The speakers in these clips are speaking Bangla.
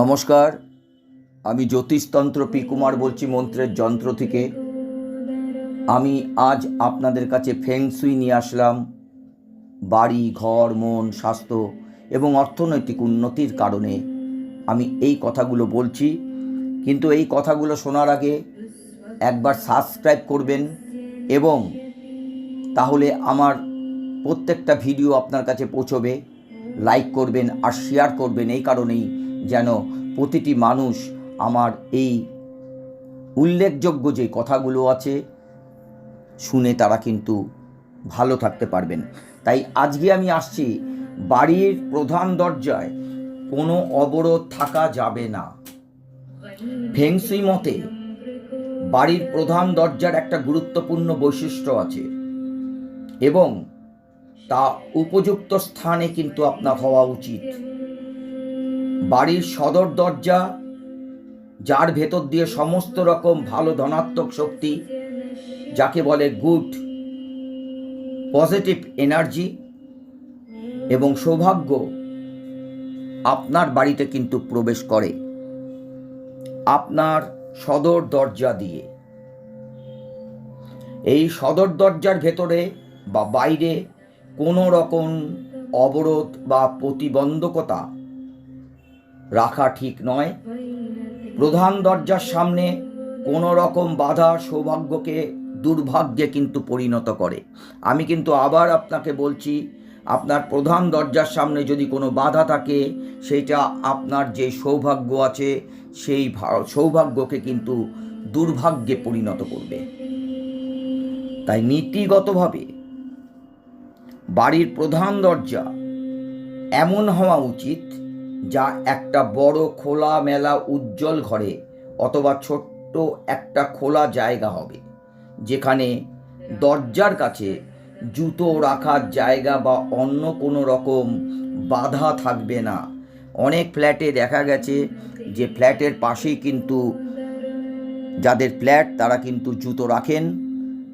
নমস্কার, আমি জ্যোতিষতন্ত্র পি কুমার বলছি মন্ত্রের যন্ত্র থেকে। আমি আজ আপনাদের কাছে ফেংসুই নিয়ে আসলাম। বাড়ি, ঘর, মন, স্বাস্থ্য এবং অর্থনৈতিক উন্নতির কারণে আমি এই কথাগুলো বলছি। কিন্তু এই কথাগুলো শোনার আগে একবার সাবস্ক্রাইব করবেন এবং তাহলে আমার প্রত্যেকটা ভিডিও আপনার কাছে পৌঁছবে। লাইক করবেন আর শেয়ার করবেন এই কারণেই। যেন প্রতিটি মানুষ আমার এই উল্লেখযোগ্য যে কথাগুলো আছে, শুনে তারা কিন্তু ভালো থাকতে পারবেন। তাই আজকে আমি আসছি বাড়ির প্রধান দরজায়। কোনো অবরোধ থাকা যাবে না। ফেংসুই মতে, বাড়ির প্রধান দরজার একটা গুরুত্বপূর্ণ বৈশিষ্ট্য আছে এবং তা উপযুক্ত স্থানে কিন্তু আপনার হওয়া উচিত। বাড়ির সদর দরজা, যার ভেতর দিয়ে সমস্ত রকম ভালো ধনাত্মক শক্তি, যাকে বলে গুড, পজিটিভ এনার্জি এবং সৌভাগ্য আপনার বাড়িতে কিন্তু প্রবেশ করে আপনার সদর দরজা দিয়ে। এই সদর দরজার ভেতরে বা বাইরে কোনো রকম অবরোধ বা প্রতিবন্ধকতা রাখা ঠিক নয়। প্রধান দরজার সামনে কোনো রকম বাধা সৌভাগ্যকে, দুর্ভাগ্যে কিন্তু পরিণত করে। আমি কিন্তু আবার আপনাকে বলছি, আপনার প্রধান দরজার সামনে যদি কোনো বাধা থাকে, সেটা আপনার যে সৌভাগ্য আছে, সেই সৌভাগ্যকে কিন্তু দুর্ভাগ্যে পরিণত করবে। তাই নীতিগতভাবে বাড়ির প্রধান দরজা এমন হওয়া উচিত যা একটা বড় খোলা মেলা উজ্জ্বল ঘরে অথবা ছোট্ট একটা খোলা জায়গা হবে, যেখানে দরজার কাছে জুতো রাখার জায়গা বা অন্য কোনো রকম বাধা থাকবে না। অনেক ফ্ল্যাটে দেখা গেছে যে ফ্ল্যাটের পাশেই কিন্তু যাদের ফ্ল্যাট তারা কিন্তু জুতো রাখেন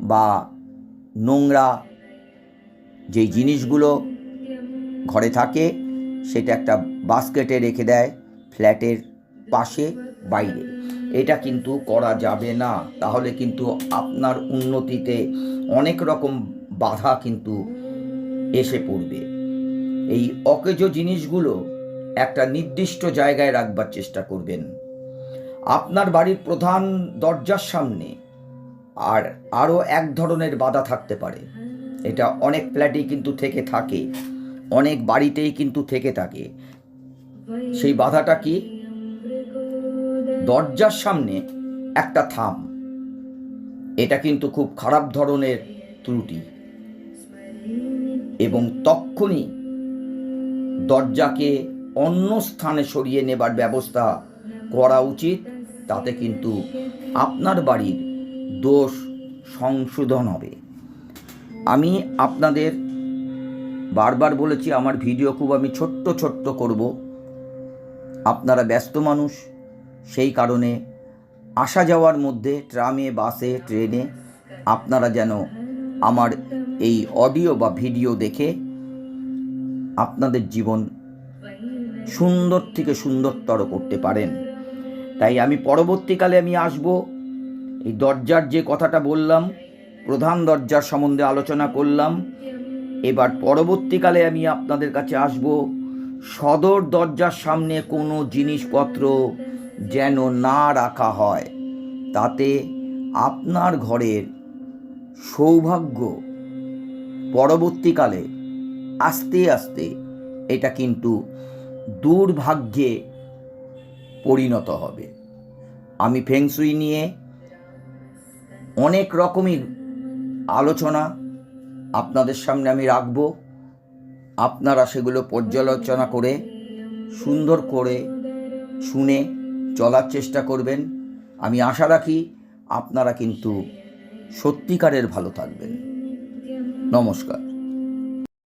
বা নোংরা যেই জিনিসগুলো ঘরে থাকে সেটা একটা বাস্কেটে রেখে দেয় ফ্ল্যাটের পাশে, বাইরে। এটা কিন্তু করা যাবে না। তাহলে কিন্তু আপনার উন্নতিতে অনেক রকম বাধা কিন্তু এসে পড়বে। এই অকেজো জিনিসগুলো একটা নির্দিষ্ট জায়গায় রাখবার চেষ্টা করবেন। আপনার বাড়ির প্রধান দরজার সামনে আর আরও এক ধরনের বাধা থাকতে পারে। এটা অনেক ফ্ল্যাটেই কিন্তু থেকে থাকে। অনেক বাড়িতেই কিন্তু থেকে থাকে। সেই বাধাটা কি? দরজার সামনে একটা থাম। এটা কিন্তু খুব খারাপ ধরনের ত্রুটি। এবং তক্ষুনি দরজাকে অন্য স্থানে সরিয়ে নেবার ব্যবস্থা করা উচিত, তাতে কিন্তু আপনার বাড়ির দোষ সংশোধন হবে। আমি আপনাদের বারবার বলেছি, আমার ভিডিও খুব আমি ছোট্ট ছোট্ট করব। আপনারা ব্যস্ত মানুষ, সেই কারণে আসা যাওয়ার মধ্যে ট্রামে, বাসে, ট্রেনে আপনারা যেন আমার এই অডিও বা ভিডিও দেখে আপনাদের জীবন সুন্দর থেকে সুন্দরতর করতে পারেন। তাই আমি পরবর্তীকালে আমি আসব, এই দরজার যে কথাটা বললাম, প্রধান দরজার সম্বন্ধে আলোচনা করলাম এবার পরবর্তীকালে আমি আপনাদের কাছে আসব। সদর দরজার সামনে কোনো জিনিসপত্র যেন না রাখা হয় তাতে আপনার ঘরের সৌভাগ্য পরবর্তীকালে আস্তে আস্তে এটা কিন্তু দুর্ভাগ্যে পরিণত হবে। আমি ফেংসুই নিয়ে অনেক রকমই আলোচনা আপনাদের সামনে আমি রাখব। আপনারা সেগুলো পর্যালোচনা করে, সুন্দর করে শুনে চলার চেষ্টা করবেন। আমি আশা রাখি আপনারা কিন্তু সত্যিকারের ভালো থাকবেন। নমস্কার।